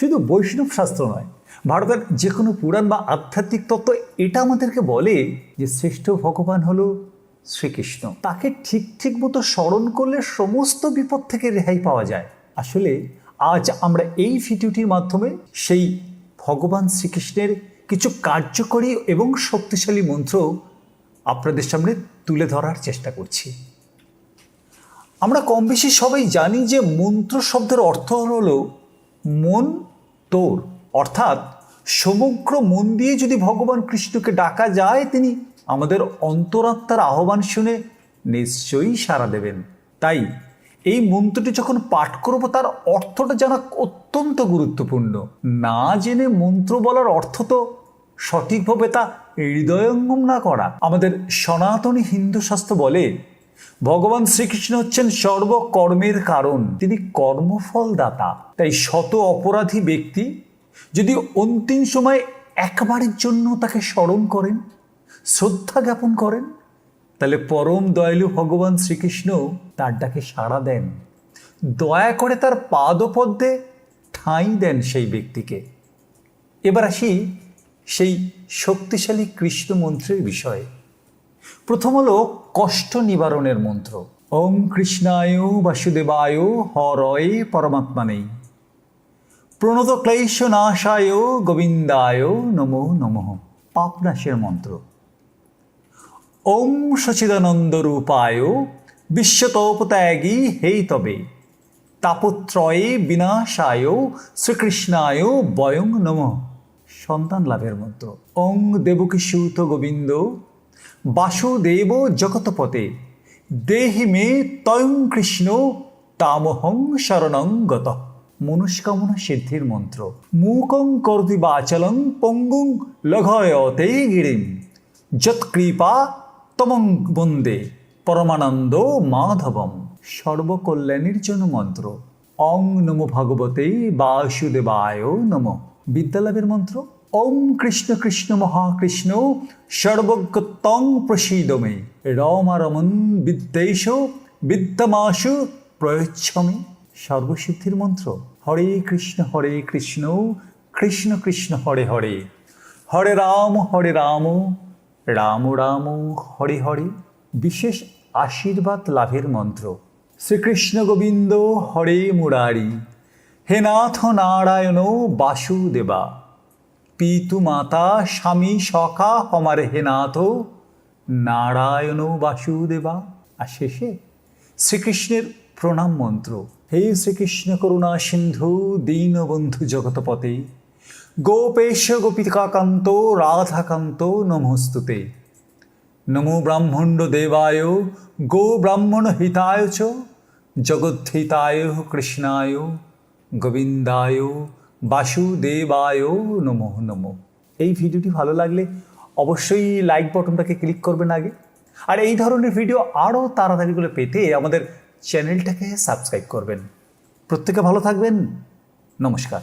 শুধু বৈষ্ণব শাস্ত্র নয়, ভারতের যে কোনো পুরাণ বা আধ্যাত্মিক তত্ত্ব এটা আমাদেরকে বলে যে শ্রেষ্ঠ ভগবান হলো শ্রীকৃষ্ণ। তাকে ঠিক ঠিক মতো স্মরণ করলে সমস্ত বিপদ থেকে রেহাই পাওয়া যায়। আসলে আজ আমরা এই ভিডিওটির মাধ্যমে সেই ভগবান শ্রীকৃষ্ণের কিছু কার্যকরী এবং শক্তিশালী মন্ত্র আপনাদের সামনে তুলে ধরার চেষ্টা করছি। আমরা কম বেশি সবাই জানি যে মন্ত্র শব্দের অর্থ হলো মন তোর। অর্থাৎ সমগ্র মন দিয়ে যদি ভগবান কৃষ্ণকে ডাকা যায়, তিনি আমাদের অন্তরাত্মার আহ্বান শুনে নিশ্চয়ই সাড়া দেবেন। তাই এই মন্ত্রটি যখন পাঠ করব, তার অর্থটা জানা অত্যন্ত গুরুত্বপূর্ণ। না জেনে মন্ত্র বলার অর্থ তো সঠিকভাবে তা হৃদয়ঙ্গম না করা। আমাদের সনাতনী হিন্দু শাস্ত্র বলে ভগবান শ্রীকৃষ্ণ হচ্ছেন সর্বকর্মের কারণ। তিনি কর্মফলদাতা। তাই শত অপরাধী ব্যক্তি যদি অন্তিম সময় একবারের জন্য তাকে স্মরণ করেন, শ্রদ্ধা জ্ঞাপন করেন, তাহলে পরম দয়ালু ভগবান শ্রীকৃষ্ণ তার ডাকে সাড়া দেন। দয়া করে তার পাদপদ্মে ঠাঁই দেন সেই ব্যক্তিকে। এবার আসি সেই শক্তিশালী কৃষ্ণ মন্ত্রের বিষয়ে। প্রথম হলো কষ্ট নিবারণের মন্ত্র। ওম কৃষ্ণায় বাসুদেবায় হরয়ে পরমাত্মানেই। প্রণত ক্লেশ নাশায় গোবিন্দায় নমো নমঃ। পাপনাশের মন্ত্র। ওম সচিদানন্দ রূপায় বিশ্বতোপত্যাগী হেই তবে। তাপত্রয়ে বিনাশায় শ্রীকৃষ্ণায় বয়ং নম। সন্তান লাভের মন্ত্র। ওং দেবকীসূত গোবিন্দ বাসুদেব জগতপতে। দেহি মে তয়ং কৃষ্ণ তামহং শরণং গত। মনস্কামনা সিদ্ধির মন্ত্র। মূকং করতি বাচলং পঙ্গুং লঘয়তে গিরিম। যৎকৃপা তমং বন্দে পরমানন্দ মাধবম। সর্বকল্যাণের জন্য মন্ত্র। অং নমো ভগবতে বাসুদেবায় নম। বিদ্যালাভের মন্ত্র? ওম কৃষ্ণ কৃষ্ণ মহাকৃষ্ণ সর্বজ্ঞতং প্রসীদমে রমরমন বিদ্যেশ বিদ্যমাসু প্রয়চ্ছমে। সর্বসিদ্ধির মন্ত্র, হরে কৃষ্ণ হরে কৃষ্ণ কৃষ্ণ কৃষ্ণ হরে হরে। হরে রাম হরে রাম রাম রাম, হরে হরে। বিশেষ আশীর্বাদ লাভের মন্ত্র, শ্রীকৃষ্ণ গোবিন্দ হরে মুরারি। হে নাথ নারায়ণ বাসুদেবা। পিতু মাতা, স্বামী সখা হমারে হে নাথ, নারায়ণ বাসুদেবা। আর শেষে শ্রীকৃষ্ণের প্রণাম মন্ত্র। হে শ্রীকৃষ্ণ করুণা সিন্ধু, দীনবন্ধু জগতপতে গোপেশ গোপিকাকান্ত, রাধাকান্ত, নমস্তুতে। নমো ব্রাহ্মণ্ড দেবায়, গো ব্রাহ্মণ হিতায় চ, জগদ্ধিতায় কৃষ্ণায়, গোবিন্দায় বাসুদেবায় নমো নমো। এই ভিডিওটি ভালো লাগলে অবশ্যই লাইক বটনটাকে ক্লিক করবেন আগে। আর এই ধরনের ভিডিও আরও তাড়াতাড়ি করে পেতে আমাদের চ্যানেলটাকে সাবস্ক্রাইব করবেন। প্রত্যেকে ভালো থাকবেন। নমস্কার।